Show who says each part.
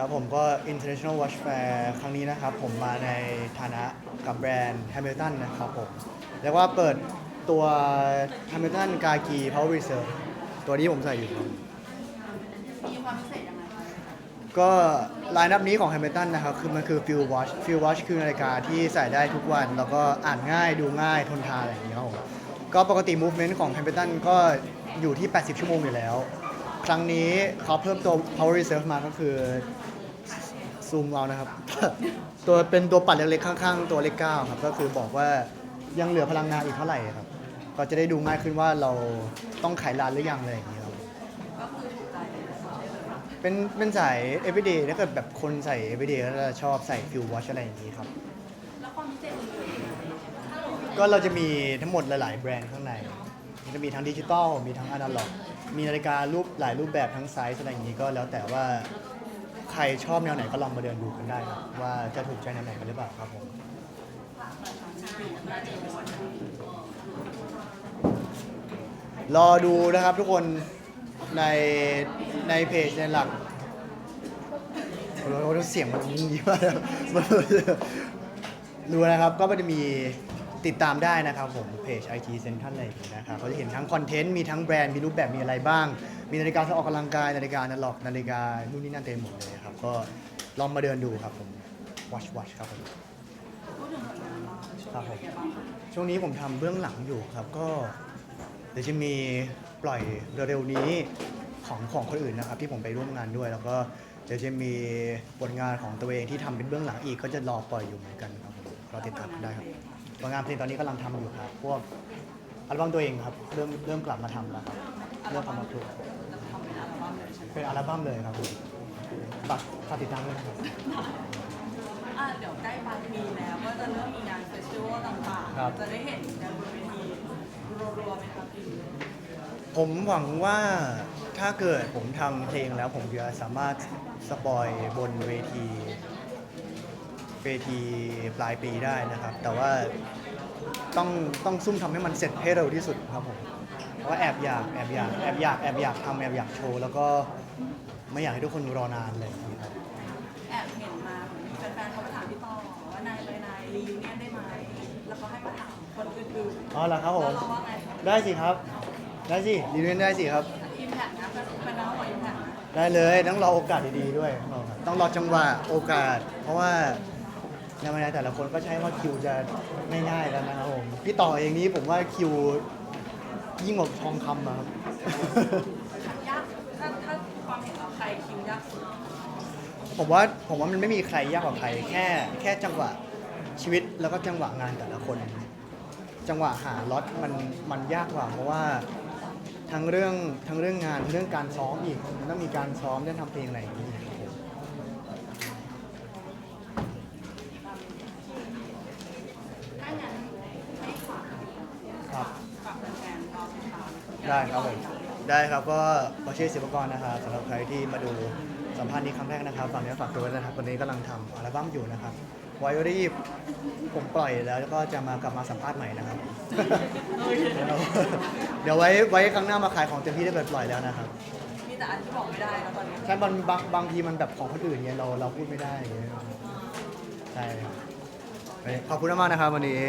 Speaker 1: ครับผมก็ International Watch Fair ครั้งนี้นะครับ ผมมาในฐานะกับแบรนด์ Hamilton นะครับผมเรียกว่าเปิดตัว Hamilton Gaki Power Reserve ตัวที่ผมใส่อยู่ครับ
Speaker 2: มีความพิเศษยังไงคะ
Speaker 1: ก็ไลน์นับนี้ของ Hamilton นะครับ คือมันคือ Field Watch Field Watch คือนาฬิกาที่ใส่ได้ทุกวัน แล้วก็อ่านง่ายดูง่ายทนทานอะไรอย่างเงี้ยครับผมก็ปกติ movement ของ Hamilton ก็อยู่ที่ 80 ชั่วโมงอยู่แล้ว ครั้งนี้เขาเพิ่มตัว Power Reserve มาก็คือซูมเอานะครับ ตัวเป็นตัวปัดเล็กๆข้างๆ ตัวเลข9ครับ ก็คือบอกว่ายังเหลือพลังงานอีกเท่าไหร่ครับ ก็จะได้ดูง่ายขึ้นว่าเราต้องไขลานหรือยังอะไรอย่างเงี้ยครับ
Speaker 2: ก็คือถูกใจเลยนะคะ
Speaker 1: เป็นเป็นสาย everyday ถ้าเกิดแบบคนใส่ everyday ก็จะชอบใส่ field watch อะไรอย่างนี้ครับ
Speaker 2: แล้วความพิเศษอื่นๆยังไง
Speaker 1: ก็เราจะมีทั้งหมดหลายๆแบรนด์ข้างใน มันจะมีทั้งดิจิตอลมีทั้งอนาล็อก มีนาฬิการูปหลายรูปแบบทั้งไซส์อะไรอย่างนี้ก็แล้วแต่ว่าใครชอบแนวไหนก็ลองมาเดินดูกันได้ครับว่าจะถูกใจแนวไหนกันหรือเปล่าครับผมรอดูนะครับทุกคนในในเพจในหลักโอ้โหเสียงมันยิ่งมากเลยมันรู้นะครับก็มันจะมี ติดตามได้นะครับผมเพจ IT Central อะไรอย่างเงี้ยนะครับเขาจะเห็นทั้งคอนเทนต์มีทั้งแบรนด์มีรูปแบบมีอะไรบ้าง มีนาฬิกาสำหรับออกกำลังกายนาฬิกาอนาล็อกนาฬิกานู่นนี่นั่นเต็มหมดเลยครับก็ลองมาเดินดูครับผม watch watch ครับผมครับผมช่วงนี้ผมทำเบื้องหลังอยู่ครับก็เดี๋ยวจะมีปล่อยเร็วๆนี้ของของคนอื่นนะครับ ที่ผมไปร่วมงานด้วย แล้วก็เดี๋ยวจะมีผลงานของตัวเองที่ทำเป็นเบื้องหลังอีกก็จะรอปล่อยอยู่เหมือนกันครับผมรอติดตามกันได้ครับ ผลงานเพลงตอนนี้กำลังทำอยู่ครับ พวกอัลบั้มตัวเองครับ เริ่มเริ่มกลับมาทำแล้วครับ เริ่มทำมาถูก
Speaker 2: จะทำเป็นอัลบั้มเลยใช่ไหม
Speaker 1: เป็นอัลบั้มเลยครับผมฝากฝากติดตามด้วยนะครับ
Speaker 2: อะเดี๋ยวใกล้ปลายปีแล้วก็จะเริ่มมีงานเฟสติวัลต่าง
Speaker 1: ครับ
Speaker 2: ๆ จะได้เห็นกันบนเวทีรัวๆไหมคะพี่
Speaker 1: ผมหวังว่าถ้าเกิดผมทำเพลงแล้วผมจะสามารถสปอยบนเวที เวทีปลายปีได้นะครับ แต่ว่าต้องต้องซุ่มทำให้มันเสร็จให้เร็วที่สุดครับผมเพราะว่าแอบอยากแอบอยากแอบอยากแอบอยากทำแอบอยากโชว์แล้วก็ไม่อยากให้ทุกคนรอนานเลยครับ
Speaker 2: แอบเห็นมาเหมือนมีแฟนๆเขามาถามพี่ต่อว่านายไปนายรีวิวเนี่ยได้ไหมแล้วก็ให้มาถามคนอื่นๆ
Speaker 1: อ๋อเหรอครับผ
Speaker 2: แล้ว
Speaker 1: ม
Speaker 2: เราว่าไง
Speaker 1: ได้สิครับ ได้สิรีวิวได้สิครับ
Speaker 2: อิมแพคนะเป็นน้องของอิมแพคนะ
Speaker 1: ได้เลยต้องรอโอกาสดีๆด้วย ต้องรอจังหวะโอกาส เพราะว่า ในวันนี้แต่ละคนก็ใช้ว่าคิวจะไม่ง่ายแล้วนะครับผมพี่ต่อเองนี้ผมว่าคิวยิ่งกว่าทองคำอะครับ
Speaker 2: ยากถ้าถ้าความเห็นเราใครคิวยากสุด
Speaker 1: ผมว่าผมว่ามันไม่มีใครยากกว่าใครแค่ แค่จังหวะชีวิตแล้วก็จังหวะงานแต่ละคน จังหวะหาล็อตมันมันยากกว่า เพราะว่าทั้งเรื่องทั้งเรื่องงานทั้งเรื่องการซ้อมอีกมันต้องมีการซ้อมเรื่องทำเพลงอะไรอย่างนี้ครับผม
Speaker 2: ถ้างั้นให้ฝาก
Speaker 1: ครับ
Speaker 2: ฝากแฟนๆรอติดตาม
Speaker 1: ได้ครับผมได้ครับก็บอเช่ศิลปกรนะครับสำหรับใครที่มาดูสัมภาษณ์นี้ครั้งแรกนะครับฝากเนื้อฝากตัวไว้นะครับวันนี้กำลังทำอัลบั้มอยู่นะครับไวรีบผมปล่อยแล้วแล้วก็จะมากลับมาสัมภาษณ์ใหม่นะครับ เดี๋ยวไว้ไว้ครั้งหน้ามาขายของเต็มที่ถ้าเกิดปล่อยแล้วนะครับ
Speaker 2: มีแต่อันที่บอกไม่ได้แล้วตอนนี้
Speaker 1: ใช่บางบางบางทีมันแบบของคนอื่นเนี่ยเราเราพูดไม่ได้อย่างเงี้ยใช่ครับขอบคุณมากๆนะครับวันนี้